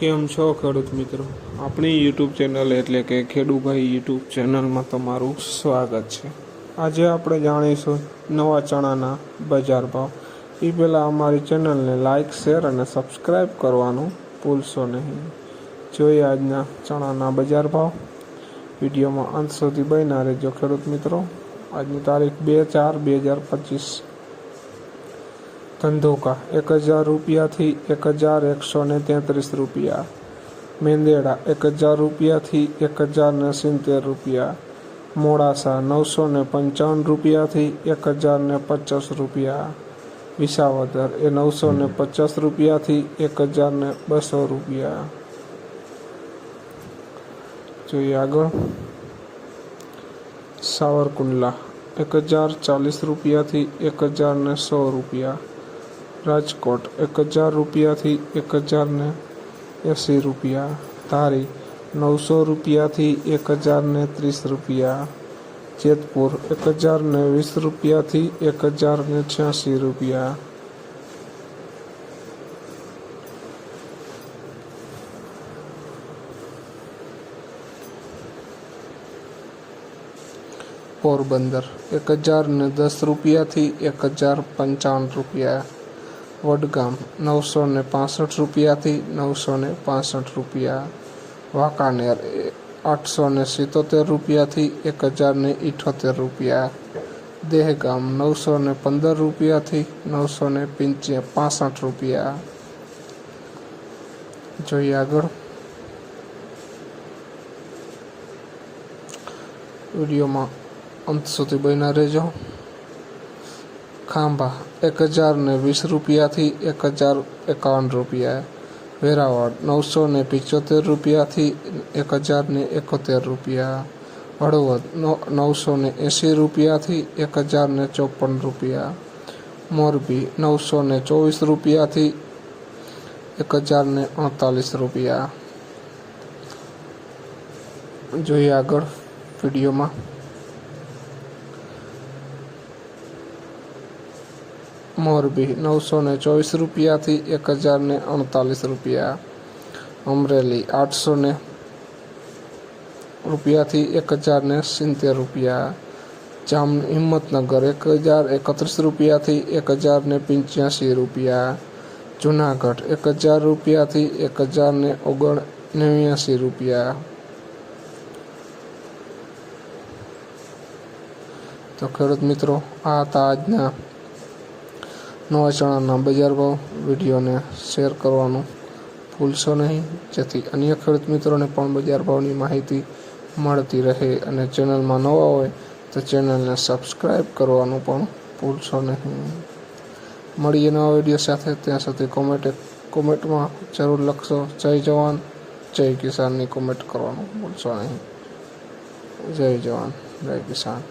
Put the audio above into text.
કેમ છો ખેડૂત મિત્રો? આપણી યુટ્યુબ ચેનલ એટલે કે ખેડૂભાઈ યુટ્યુબ ચેનલમાં તમારું સ્વાગત છે. આજે આપણે જાણીશું નવા ચણાના બજાર ભાવ. એ પહેલાં અમારી ચેનલને લાઇક શેર અને સબસ્ક્રાઈબ કરવાનું ભૂલશો નહીં. જોઈએ આજના ચણાના બજાર ભાવ. વિડીયોમાં અંત સુધી બન્યા રહેજો ખેડૂત મિત્રો. આજની તારીખ બે ચાર બે હજાર પચીસ. ધંધોકા એક હજાર રૂપિયાથી એક હજાર એકસો ને તેત્રીસ રૂપિયા મેંદેડા એક હજાર રૂપિયાથી એક હજાર ને સિત્તેર રૂપિયા મોડાસા નવસો ને પંચાવન રૂપિયાથી એક હજાર ને પચાસ રૂપિયા વિસાવદર એ નવસો ને પચાસ રૂપિયાથી એક હજાર ને બસો રૂપિયા જોઈએ આગળ સાવરકુંડલા એક હજાર ચાલીસ રૂપિયાથી એક હજાર ને સો રૂપિયા રાજકોટ એક હજાર રૂપિયાથી એક હજાર ને એંસી રૂપિયા ધારી નવસો રૂપિયાથી એક હજાર ને ત્રીસ રૂપિયા જેતપુર એક હજાર ને વીસ રૂપિયાથી એક હજાર ને છ્યાસી રૂપિયા પોરબંદર એક હજાર ને દસ રૂપિયાથી એક હજાર પંચાવન રૂપિયા વડગામ નવસો ને પાસઠ રૂપિયાથી નવસો ને પાસઠ રૂપિયા. વાંકાનેર આઠસો ને સિત્તોતેર રૂપિયાથી એક હજાર ને ઇઠોતેર રૂપિયા. દેહગામ નવસો ને પંદર રૂપિયાથી નવસો ને પંચે પાસઠ રૂપિયા. જોઈએ આગળ. વિડીયોમાં અંત સુધી બન્યા રહેજો. ખાંભા એક હજાર ને વીસ રૂપિયાથી એક હજાર એકાવન રૂપિયા વેરાવળ નવસો ને પિચોતેર રૂપિયાથી એક હજાર ને એકોતેર રૂપિયા હળવદ નવસો ને એંસી રૂપિયાથી એક હજાર ને ચોપન રૂપિયા મોરબી નવસો ને ચોવીસ રૂપિયાથી એક હજાર ને અડતાલીસ રૂપિયા જોઈએ આગળ વિડીયોમાં. મોરબી નવસો ને ચોવીસ રૂપિયાથી એક હજાર ને અડતાલીસ રૂપિયા અમરેલી આઠસો ને રૂપિયાથી એક હજાર ને સિત્તેર રૂપિયા જામ હિંમતનગર એક હજાર એકત્રીસ રૂપિયાથી એક હજાર ને પંચ્યાસી રૂપિયા જુનાગઢ એક હજાર રૂપિયાથી એક હજાર ને ઓગણ નેવ્યાસી રૂપિયા તો ખેડૂત મિત્રો આ હતા આજના નવા ચણાના બજાર ભાવ વિડીયોને શેર કરવાનું ભૂલશો નહીં. જેથી અન્ય ખેડૂત મિત્રોને પણ બજાર ભાવની માહિતી મળતી રહે અને ચેનલમાં નવા હોય તો ચેનલને સબસ્ક્રાઈબ કરવાનું પણ ભૂલશો નહીં. મળીએ નવા વીડિયો સાથે. ત્યાં સુધી કોમેન્ટ, કોમેન્ટમાં જરૂર લખશો. જય જવાન. જય કિસાનની કોમેન્ટ કરવાનું ભૂલશો નહીં. જય જવાન. જય કિસાન.